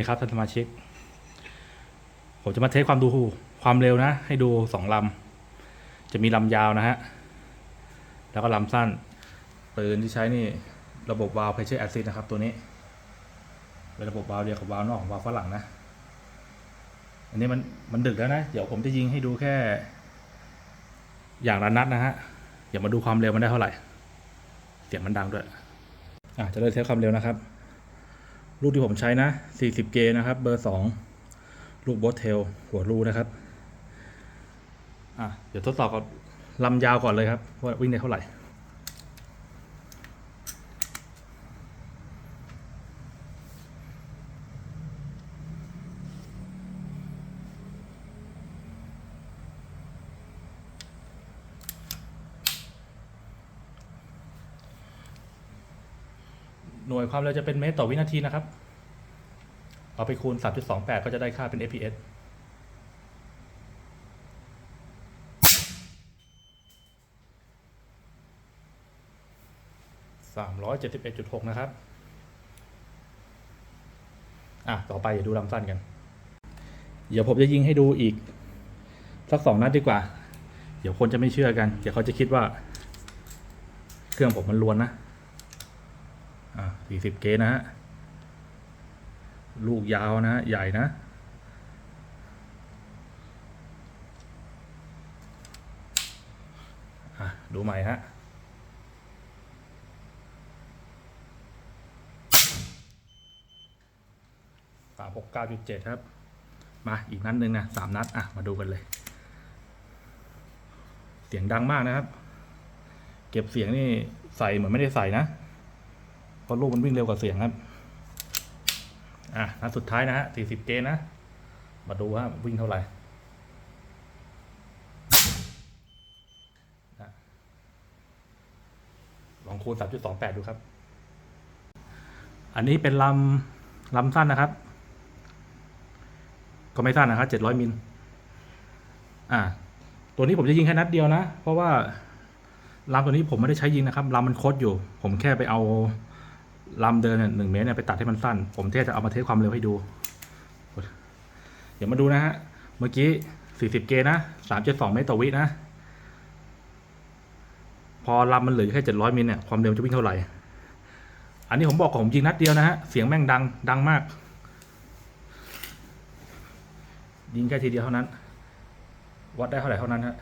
นี่ครับท่านสมาชิก ผมจะมาเทสความดูความเร็วนะ ให้ดูสองลำ จะมีลำยาวนะฮะ แล้วก็ลำสั้น ปืนที่ใช้นี่ระบบวาล์วเพชเชอร์แอซิดนะครับ ตัวนี้ เป็นระบบวาล์วเดียวกับวาล์วนอกของวาล์วฝรั่งนะ อันนี้มันมันดึกแล้วนะ เดี๋ยวผมจะยิงให้ดูแค่ อย่างละนัดนะฮะ อย่ามาดูความเร็วมันได้เท่าไหร่ เสียงมันดังด้วย อะจะเริ่มเทสความเร็วนะครับ ลูกที่ผมใช้นะ 40เกนะครับ เบอร์ 2 ลูกบอสเทล หัวรูนะครับ อะ เดี๋ยวทดสอบกับลำยาวก่อนเลยครับ ว่าวิ่งได้เท่าไหร่ หน่วยความเร็วจะเป็นเมตรต่อวินาทีนะครับ เอาไปคูณ 3.28 ก็จะได้ค่าเป็น fps 371.6นะครับ อะ ต่อไปอย่าดูลำสั้นกัน เดี๋ยวผมจะยิงให้ดูอีก สักสองนัดดีกว่า เดี๋ยวคนจะไม่เชื่อกัน เดี๋ยวเขาจะคิดว่า เครื่องผมมันลวนนะ สี่สิบเกนะฮะ ลูกยาวนะ ใหญ่นะ ดูใหม่ฮะสามหกเก้าจุดเจ็ดครับ มาอีกนัดหนึ่งนะสามนัด อะ มาดูกันเลย เสียงดังมากนะครับ เก็บเสียงนี่ใส่เหมือนไม่ได้ใส่นะ ราะลูกมันวิ่งเร็วกว่าเสียงครับ อะนัดสุดท้ายนะฮะ40เกนนะ มาดูฮะวิ่งเท่าไหร่ลองคูณ3.28ดูครับ อันนี้เป็นลำลำสั้นนะครับ ก็ไม่สั้นนะครับ700มิล อะตัวนี้ผมจะยิงแค่นัดเดียวนะ เพราะว่าลำตัวนี้ผมไม่ได้ใช้ยิงนะครับลำมันคดอยู่ ผมแค่ไปเอา ลำเดินหนึ่งเมตรเนี่ยไปตัดให้มันสั้น ผมเทสจะเอามาเทสความเร็วให้ดู เดี๋ยวมาดูนะฮะ เมื่อกี้ 40 เกนะ3.2เมตรต่อวินะ พอลำมันเหลืออยู่แค่ 700 มิลเนี่ยความเร็วจะวิ่งเท่าไหร่ อันนี้ผมบอกผมยิงนัดเดียวนะฮะ เสียงแม่งดังดังมาก ยิงแค่ทีเดียวเท่านั้น วัดได้เท่าไหร่เท่านั้นฮะ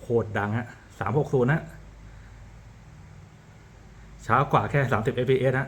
โคตรดังฮะสามหกศูนย์นะช้ากว่าแค่สามสิบ fps นะ